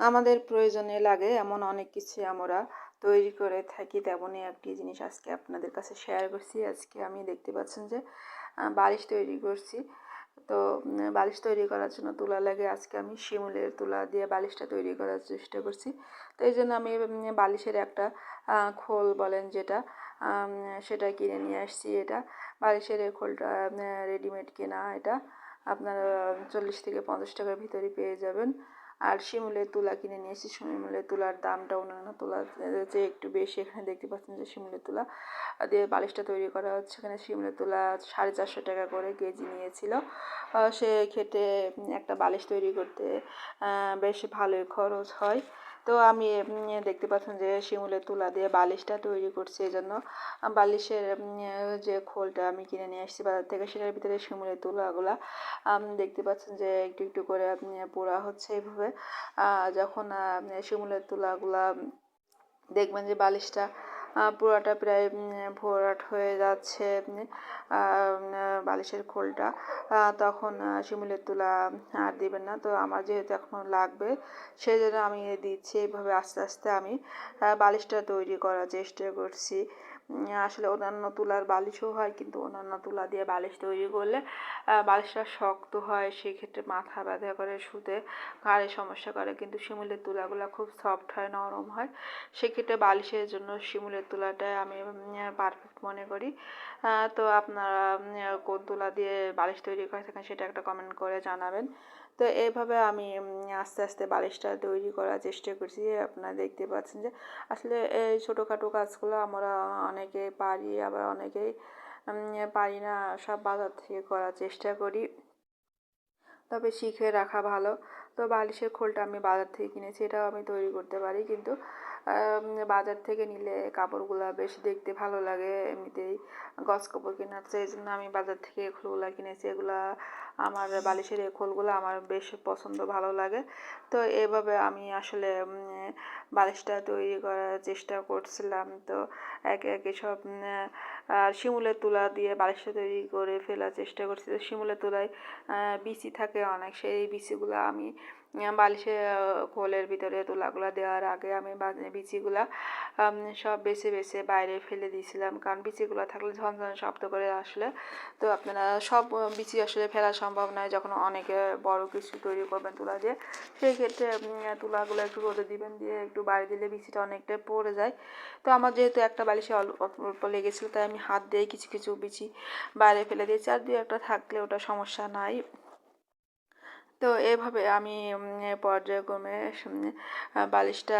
আমাদের প্রয়োজনে লাগে, এমন অনেক কিছু আমরা তৈরি করে থাকি তেমনই একটি জিনিস আজকে আপনাদের কাছে শেয়ার করছি। আজকে আমি দেখতে পাচ্ছেন যে বালিশ তৈরি করছি। তো বালিশ তৈরি করার জন্য তুলা লাগে। আজকে আমি শিমুলের তুলা দিয়ে বালিশটা তৈরি করার চেষ্টা করছি। তো এই জন্য আমি বালিশের একটা খোল বলেন যেটা সেটা কিনে নিয়ে আসছি। এটা বালিশের খোলটা রেডিমেড কেনা, এটা আপনার চল্লিশ থেকে পঞ্চাশ টাকার ভিতরে পেয়ে যাবেন। আর শিমুলের তুলা কিনে নিয়েছি। শিমুলের তুলার দামটা অন্যান্য তোলা যে একটু বেশি। এখানে দেখতে পাচ্ছেন যে শিমুলের তুলা দিয়ে বালিশটা তৈরি করা হচ্ছে। এখানে শিমুলের তুলা সাড়ে চারশো টাকা করে কেজি নিয়েছিল। সে ক্ষেত্রে একটা বালিশ তৈরি করতে বেশ ভালোই খরচ হয়। তো আমি দেখতে পাচ্ছেন যে শিমুলের তুলা দিয়ে বালিশটা তৈরি করছি এই জন্য বালিশের যে খোলটা আমি কিনে নিয়ে আসছি বাজার থেকে, সেটার ভিতরে শিমুলের তুলাগুলা। দেখতে পাচ্ছেন যে একটু একটু করে পোড়া হচ্ছে এইভাবে যখন শিমুলের তুলাগুলা দেখবেন যে বালিশটা পুরাটা প্রায় ভরাট হয়ে যাচ্ছে বালিশের খোলটা তখন শিমুলের তুলা আর দেবেন না। তো আমার যেহেতু এখন লাগবে সেই জন্য আমি দিচ্ছি। এইভাবে আস্তে আস্তে আমি বালিশটা তৈরি করার চেষ্টা করছি। আসলে অন্যান্য তুলার বালিশও হয়, কিন্তু অন্যান্য তুলা দিয়ে বালিশ তৈরি করলে বালিশটা শক্ত হয়, সেক্ষেত্রে মাথা ব্যথা করে, শুতে ঘাড়ে সমস্যা করে, কিন্তু শিমুলের তুলাগুলো খুব সফট হয়, নরম হয়। সেক্ষেত্রে বালিশের জন্য শিমুলের তুলাটাই আমি পারফেক্ট মনে করি। তো আপনারা কোন তুলা দিয়ে বালিশ তৈরি করে থাকেন সেটা একটা কমেন্ট করে জানাবেন। তো এইভাবে আমি আস্তে আস্তে বালিশটা তৈরি করার চেষ্টা করছি। আপনারা দেখতে পাচ্ছেন যে, আসলে এই ছোটোখাটো কাজগুলো আমরা অনেকে পারি, আবার অনেকেই পারি না, সব বাজার থেকে করার চেষ্টা করি। তবে শিখে রাখা ভালো। তো বালিশের খোলটা আমি বাজার থেকে কিনেছি, এটাও আমি তৈরি করতে পারি। কিন্তু বাজার থেকে নিলে কাপড়গুলো বেশ দেখতে ভালো লাগে। এমনিতেই গস কাপড় কেনার চেয়ে জন্য আমি বাজার থেকে খোলগুলো কিনেছি, এগুলা আমার বালিশের এই খোলগুলো আমার বেশ পছন্দ, ভালো লাগে। তো এভাবে আমি আসলে বালিশটা তৈরি করার চেষ্টা করছিলাম। তো একে একে সব শিমুলের তুলা দিয়ে বালিশটা তৈরি করে ফেলার চেষ্টা করছি। তো শিমুলের তুলায় বিচি থাকে অনেক। সেই বিচিগুলো আমি বালিশে খোলের ভিতরে তুলাগুলো দেওয়ার আগে আমি বিচিগুলা সব বেছে বেছে বাইরে ফেলে দিয়েছিলাম। কারণ বিচিগুলো থাকলে ঝনঝন শব্দ করে আসলে। তো আপনারা সব বিচি আসলে ফেলা সম্ভব নয় যখন অনেকে বড় কিছু তৈরি করবেন তুলা দিয়ে। সেই ক্ষেত্রে তুলাগুলো একটু রোদে দিবেন দিয়ে একটু বাইরে দিলে বিচিটা অনেকটা পড়ে যায়। তো আমার যেহেতু একটা বালিশে অল্প অল্প লেগেছিলো, তাই আমি হাত দিয়ে কিছু কিছু বিচি বাইরে ফেলে দিয়েছি আর দু একটা থাকলে ওটা সমস্যা নাই। তো এভাবে আমি পর্যায়ক্রমে বালিশটা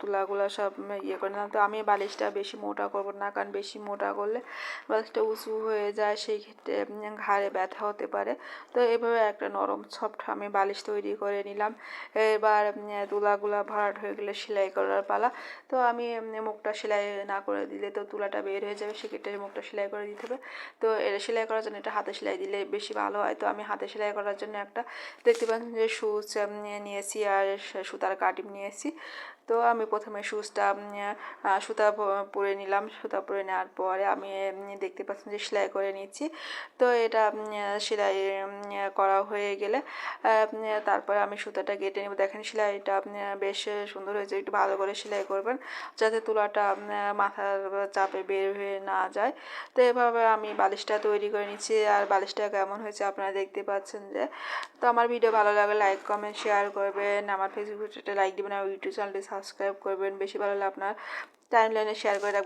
তুলাগুলো সব ইয়ে করে নিলাম। তো আমি বালিশটা বেশি মোটা করব না, কারণ বেশি মোটা করলে বালিশটা উঁচু হয়ে যায়, সেই ক্ষেত্রে ঘাড়ে ব্যথা হতে পারে। তো এভাবে একটা নরম সফট আমি বালিশ তৈরি করে নিলাম। এবার তুলাগুলা ভরাট হয়ে গেলে সেলাই করার পালা। তো আমি মুখটা সেলাই না করে দিলে তো তুলাটা বের হয়ে যাবে, সেক্ষেত্রে মুখটা সেলাই করে দিতে হবে। তো এটা সেলাই করার জন্য এটা হাতে সেলাই দিলে বেশি ভালো হয়। তো আমি হাতে সেলাই করার জন্য একটা দেখতে পাচ্ছেন যে সুচ নিয়েছি আর সুতার কাটিং নিয়েছি। তো আমি প্রথমে সুচটা সুতা পরে নিলাম। সুতা পরে নেওয়ার পরে আমি দেখতে পাচ্ছেন যে সেলাই করে নিচ্ছি। তো এটা সেলাই করা হয়ে গেলে তারপরে আমি সুতাটা কেটে নেব। দেখেন সেলাইটা বেশ সুন্দর হয়েছে। একটু ভালো করে সেলাই করবেন যাতে তুলাটা মাথার চাপে বের হয়ে না যায়। তো এভাবে আমি বালিশটা তৈরি করে নিচ্ছি। আর বালিশটা কেমন হয়েছে আপনারা দেখতে পাচ্ছেন যে, তো আমার ভিডিও ভালো লাগলে লাইক, কমেন্ট, শেয়ার করবেন। আমার ফেসবুক লাইক দিবেন। আর ইউটিউব চ্যানেলটি সাবস্ক্রাইব করবেন বেশি ভালো হলে আপনার টাইমলাইনে শেয়ার করে